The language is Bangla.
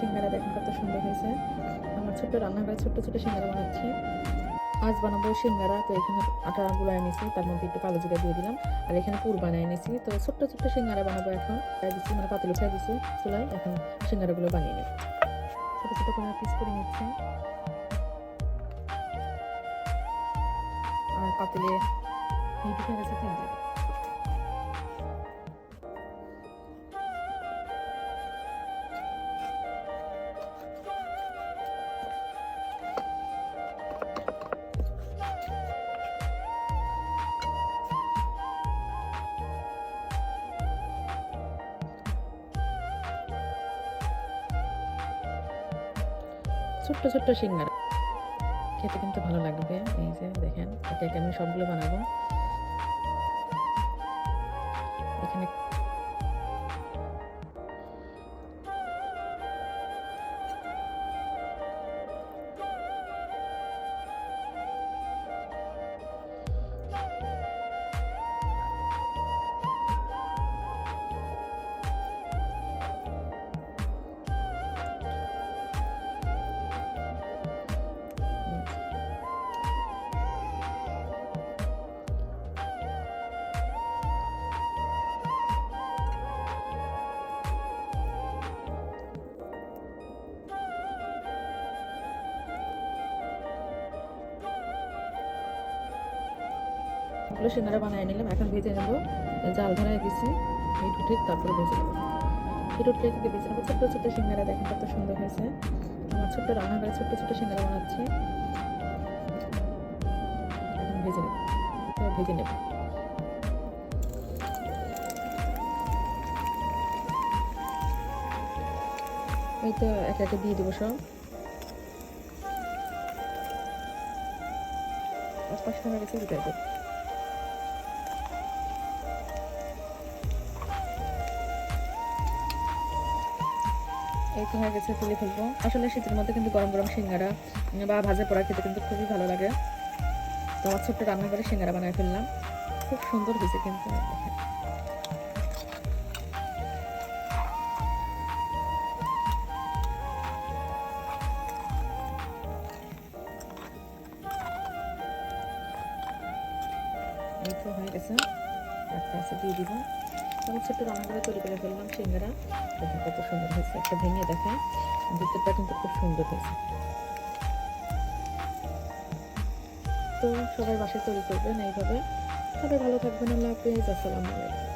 সিঙ্গারা দেখেন কত সুন্দর হয়েছে। আমার ছোট্ট রান্নাঘরে ছোট্ট ছোট সিঙ্গারা বানাচ্ছি। আজ বানাবো সিঙ্গারা, তো এখানে আটা গুলায় নিয়েছি, তার মধ্যে একটু কালো জিরা দিয়ে দিলাম। আর এখানে পুর বানিয়ে নিয়েছি, তো ছোট্ট ছোট্ট সিঙ্গারা বানাবো এখন। দিচ্ছি মানে পাতিল উঠে দিচ্ছি চুলায়, এখন সিঙ্গারাগুলো বানিয়ে নেব ছোটো ছোটো করে পিস করে নিচ্ছি। আর পাতিলে হিট উঠে গেছে তেল ছোট্ট ছোট্ট সিঙ্গারা। খেতে কিন্তু ভালো লাগবে। এই যে দেখেন, এটাকে আমি সবগুলো বানাবো। এখানে ওগুলো সিঙ্গারা বানিয়ে নিলাম, এখন ভেজে নেব। জাল ধরায় দিছি এই উঠে তারপরে ভেজে নেব। হিট উঠে থেকে ভেজে নেব, ছোট্ট ছোট্ট সিঙ্গারা দেখেন কত সুন্দর হয়েছে। আমার ছোট্ট রান্নাঘরে ছোট্ট ছোট্ট সিঙ্গারা বানাচ্ছি। এখন ভেজে নেব ভেজে নেব। এই তো একে একে দিয়ে দেবো সব। পাঁচটা হয়ে গেছে হবে এই তো হয়ে তুলে ফেলব। আসলে শীতের মধ্যে কিন্তু গরম গরম সিঙ্গারা বা ভাজা পোড়া খেতে কিন্তু খুবই ভালো লাগে। তো আমার ছোট্ট রান্না করে সিঙ্গারা বানায় ফেললাম। খুব সুন্দর হয়েছে কিন্তু। এই তো হয়ে গেছে। একটা আছে, দিয়ে দিব। আমি ছোট্ট রান্না করে তৈরি করে ফেললাম, সিঙ্গারা। দেখেন কত সুন্দর হয়েছে, একটা ভেঙে দেখায়। ভিতরটা কিন্তু খুব সুন্দর হয়েছে। তো সবাই বাসায় তৈরি করবেন এইভাবে। সবাই ভালো থাকবেন, আল্লাহ হাফিজ, আসসালামু আলাইকুম।